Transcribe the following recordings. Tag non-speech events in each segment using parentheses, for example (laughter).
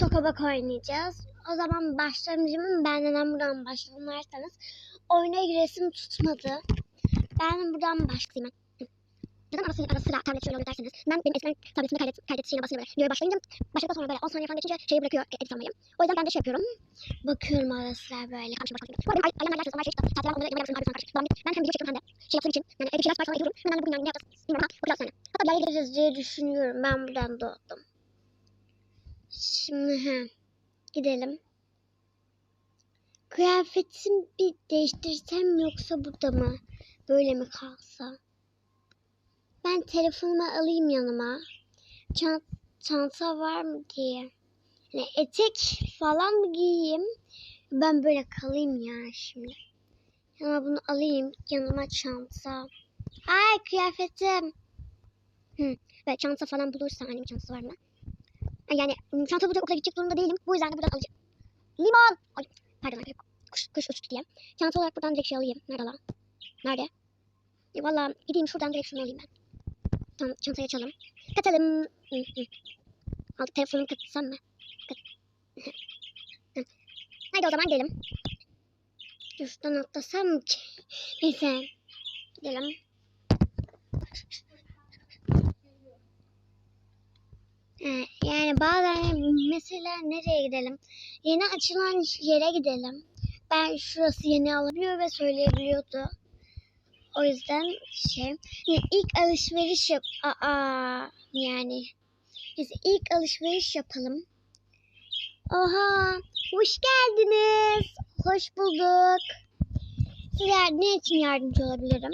Tokabak oynayacağız. O zaman başlamayacağım. Ben neden buradan başladım derseniz oyuna giresim tutmadı. Ben buradan başlayayım. Neden arası, ara sıra tablet şöyle derseniz ben benim eskiden tabletimde kaydet, kaydet şeyine basınca böyle videoya başlayınca başladıktan sonra böyle 10 saniye falan geçince şeyi bırakıyor edit almayı. O yüzden ben de şey yapıyorum. Bakıyorum ara sıra böyle. Kamçı başlayayım. Bu arada ay- ayağımla ilaçlıyorsam her şey işte. Tatilden onları yapıyorum. Abi sana karşı. Ben, ben hem video çekiyorum hem de şey yaptığım için. Yani evde şeyler sipariş falan ediyorum. Ben de bugün yani ne yapacağız bilmiyorum ama bakacağız sonra. Hatta bir yere diye düşünüyorum. Ben buradan doğdum. Şimdi he. Gidelim. Kıyafetim bir değiştirsem yoksa burada mı? Böyle mi kalsa? Ben telefonumu alayım yanıma. Çant çanta var mı diye. Hani etek falan mı giyeyim? Ben böyle kalayım ya şimdi. Ama bunu alayım yanıma çanta. Ay kıyafetim. Hı. Ve çanta falan bulursam annemin çantası var mı? Yani çanta bulacak okula gidecek durumda değilim. Bu yüzden de buradan alacağım. Limon! Ay, pardon. Kuş, kuş uçtu diye. Çanta olarak buradan direkt şey alayım. Nerede lan? Nerede? E, Valla gideyim şuradan direkt şunu alayım ben. Tamam çantayı açalım. Katalım. Hı, hı. Aldık telefonumu katsam mı? Kat. (laughs) Haydi o zaman gidelim. Şuradan atlasam ki? Neyse. Gidelim. Ee, yani bazen mesela nereye gidelim? Yeni açılan yere gidelim. Ben şurası yeni alabiliyor ve söyleyebiliyordu. O yüzden şey yani ilk alışveriş yap Aa, yani biz ilk alışveriş yapalım. Oha, hoş geldiniz. Hoş bulduk. Sizler ne için yardımcı olabilirim?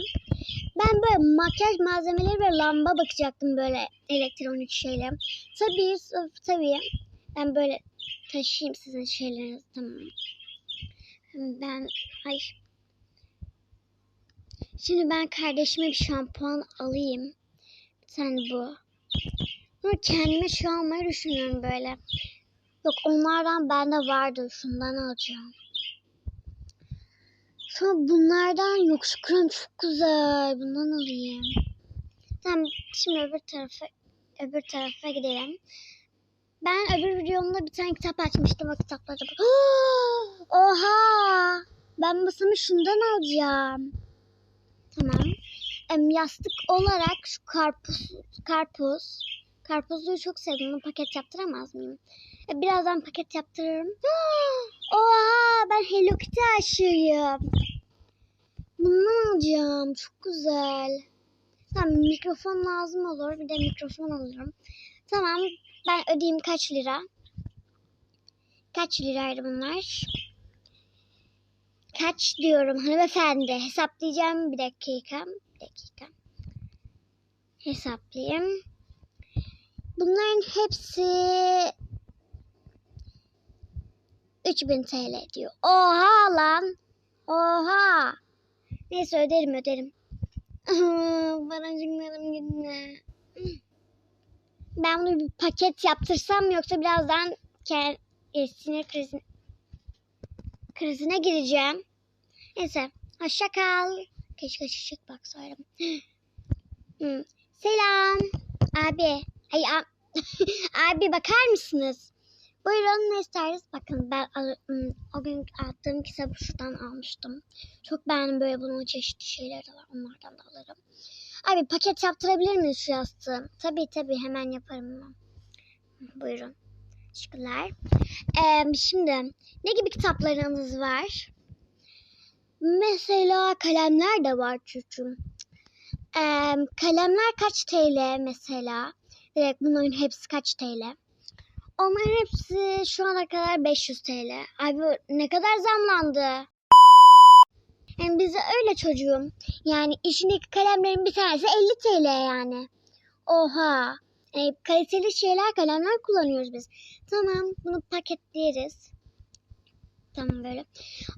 Ben böyle makyaj malzemeleri ve lamba bakacaktım böyle elektronik şeyle. Tabii, tabii. Ben böyle taşıyayım sizin şeylerinizi tamam. Ben ay Şimdi ben kardeşime bir şampuan alayım. Bir tane bu. Ama kendime şu almayı düşünüyorum böyle. Yok onlardan bende vardı. Şundan alacağım. Sonra bunlardan yok şu krem çok güzel. Bundan alayım. Tamam şimdi öbür tarafa öbür tarafa gidelim. Ben öbür videomda bir tane kitap açmıştım o kitapları. (gasps) Oha! Ben masamı şundan alacağım. Tamam. Em, yastık olarak şu karpuz, karpuz. Karpuzluyu çok sevdim. Bunu paket yaptıramaz mıyım? E, birazdan paket yaptırırım. (gasps) Oha ben Hello Kitty aşığıyım. Bundan alacağım. Çok güzel. Tamam mikrofon lazım olur. Bir de mikrofon alırım. Tamam ben ödeyeyim kaç lira? Kaç liraydı bunlar? Kaç diyorum hanımefendi. Hesaplayacağım bir dakika. Bir dakika. Hesaplayayım. Bunların hepsi 3000 TL diyor. Oha lan. Oha. Neyse öderim öderim. (laughs) Barajıklarım gitti. Ben bunu bir paket yaptırsam yoksa birazdan sinir krizine, krizine gireceğim. Neyse. Hoşça kal. Keşke şişik baksaydım. (gasps) Hı. Selam. Abi. Ay, (laughs) abi bakar mısınız? Buyurun ne isteriz? Bakın ben o gün attığım kitabı şuradan almıştım. Çok beğendim böyle bunun çeşitli şeyleri var. Onlardan da alırım. Abi paket yaptırabilir miyiz şu yastığı? Tabii tabii hemen yaparım ben. Buyurun. Teşekkürler. Ee, şimdi ne gibi kitaplarınız var? Mesela kalemler de var çocuğum. Ee, kalemler kaç TL mesela? Direkt bunların hepsi kaç TL? Onların hepsi şu ana kadar 500 TL. Abi ne kadar zamlandı? Yani bize öyle çocuğum. Yani içindeki kalemlerin bir tanesi 50 TL yani. Oha. Yani kaliteli şeyler kalemler kullanıyoruz biz. Tamam bunu paketleyeriz. Tamam böyle.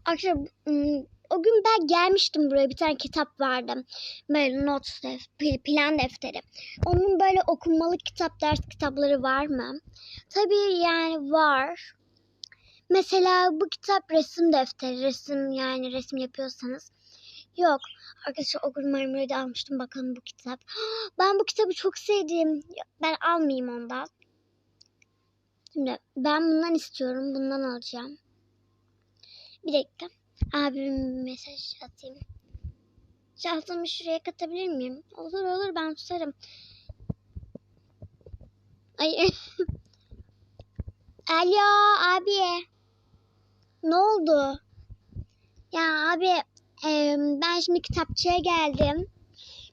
Arkadaşlar ım, o gün ben gelmiştim buraya bir tane kitap vardı. Böyle not def- pl- plan defteri. Onun böyle okunmalı kitap ders kitapları var mı? Tabii yani var. Mesela bu kitap resim defteri. Resim yani resim yapıyorsanız. Yok. Arkadaşlar o gün Marmara'da almıştım. Bakalım bu kitap. (gasps) Ben bu kitabı çok sevdim. Ben almayayım ondan. Şimdi ben bundan istiyorum. Bundan alacağım. Bir dakika. Abim mesaj atayım. Şahtımı şuraya katabilir miyim? Olur olur ben tutarım. Ay. (laughs) Alo abi. Ne oldu? Ya abi e, ben şimdi kitapçıya geldim.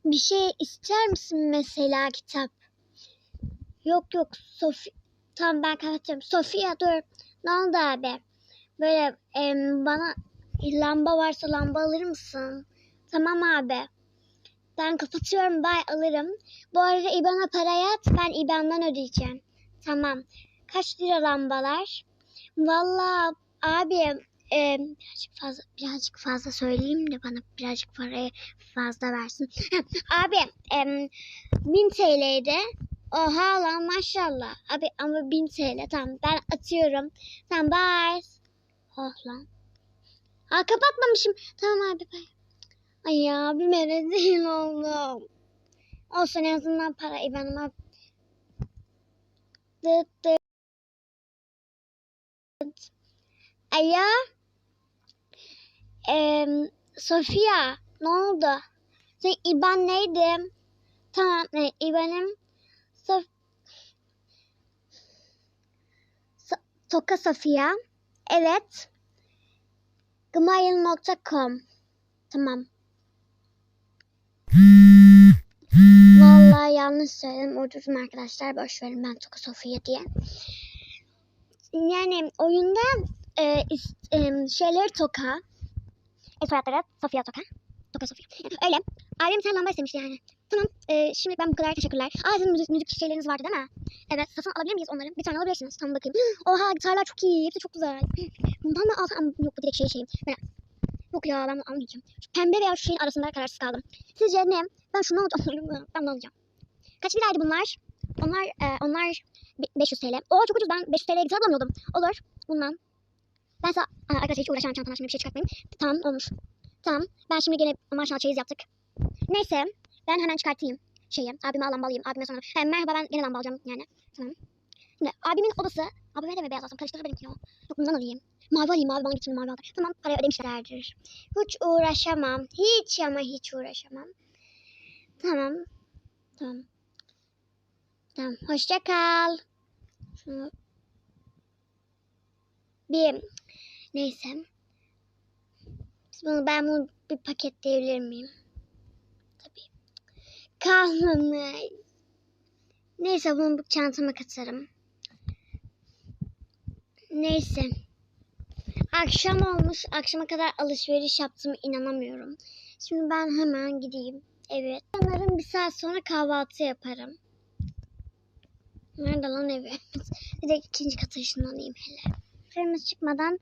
Bir şey ister misin mesela kitap? Yok yok Sofi. Tamam ben kapatıyorum. Sofia dur. Ne oldu abi? Böyle e, bana lamba varsa lamba alır mısın? Tamam abi. Ben kapatıyorum bay alırım. Bu arada IBAN'a para yat. Ben IBAN'dan ödeyeceğim. Tamam. Kaç lira lambalar? Vallahi abi e, birazcık fazla birazcık fazla söyleyeyim de bana birazcık parayı fazla versin. (laughs) abi e, 1000 TL'ydi. Oha lan maşallah. Abi ama 1000 TL tamam ben atıyorum. Tamam bye. Oh lan. Aa kapatmamışım. Tamam abi bye. Ay abime rezil oldum. Olsun en azından para IBAN'ıma. Dıt dıt. Alo. Ee, Sofia ne oldu? Senin IBAN neydi? Tamam e, IBAN'ım Sof So- Toka Sofia. Evet. Gmail.com Tamam. Vallahi yanlış söyledim. Uydurdum arkadaşlar. Boş verin ben Toka Sofia diye. Yani oyunda e, e, şeyleri Toka. Soyadları Sofia Toka. Toka Sofia. Öyle. Ailem sen lamba istemişti yani. Tamam. E, şimdi ben bu kadar teşekkürler. Aa sizin müzik, müzik şeyleriniz vardı değil mi? Evet. Satın alabilir miyiz onları? Bir tane alabilirsiniz. Tamam bakayım. (gasps) Oha gitarlar çok iyi. Hepsi çok güzel. (gasps) Bundan mı alsam? Yok bu direkt şey şey. Ben... Yok ya ben bunu almayacağım. Şu pembe veya şu şeyin arasında kararsız kaldım. Sizce ne? Ben şunu alacağım. (laughs) ben bunu alacağım. Kaç liraydı bunlar? Onlar e, onlar bi- 500 TL. Oo çok ucuz. Ben 500 TL'ye gitar bulamıyordum. Olur. Bundan. Ben sana Aa, arkadaşlar hiç uğraşamam çantamdan şimdi bir şey çıkartmayayım. Tamam olmuş. Tamam. Ben şimdi gene marşal çeyiz yaptık. Neyse. Ben hemen çıkartayım şeyi. Abime lamba. Abime sonra. He, merhaba ben gene lamba alacağım yani. Tamam. Şimdi abimin odası. Abime de mi beyaz alsam? Karıştırır benimki ya. Yok bundan alayım. Mavi alayım. Mavi bana gitsin mavi alır. Tamam parayı ödemişlerdir. Hiç uğraşamam. Hiç ama hiç uğraşamam. Tamam. Tamam. Tamam. Hoşça kal. Şunu bir neyse. Bunu, ben bunu bir paketleyebilir miyim? Tabii. Kalmamış. Neyse bunu bu çantama katarım. Neyse. Akşam olmuş. Akşama kadar alışveriş yaptığımı inanamıyorum. Şimdi ben hemen gideyim. Evet. Sanırım bir saat sonra kahvaltı yaparım. Nerede lan evi? (laughs) bir de ikinci kata ışınlanayım hele. Fırınız çıkmadan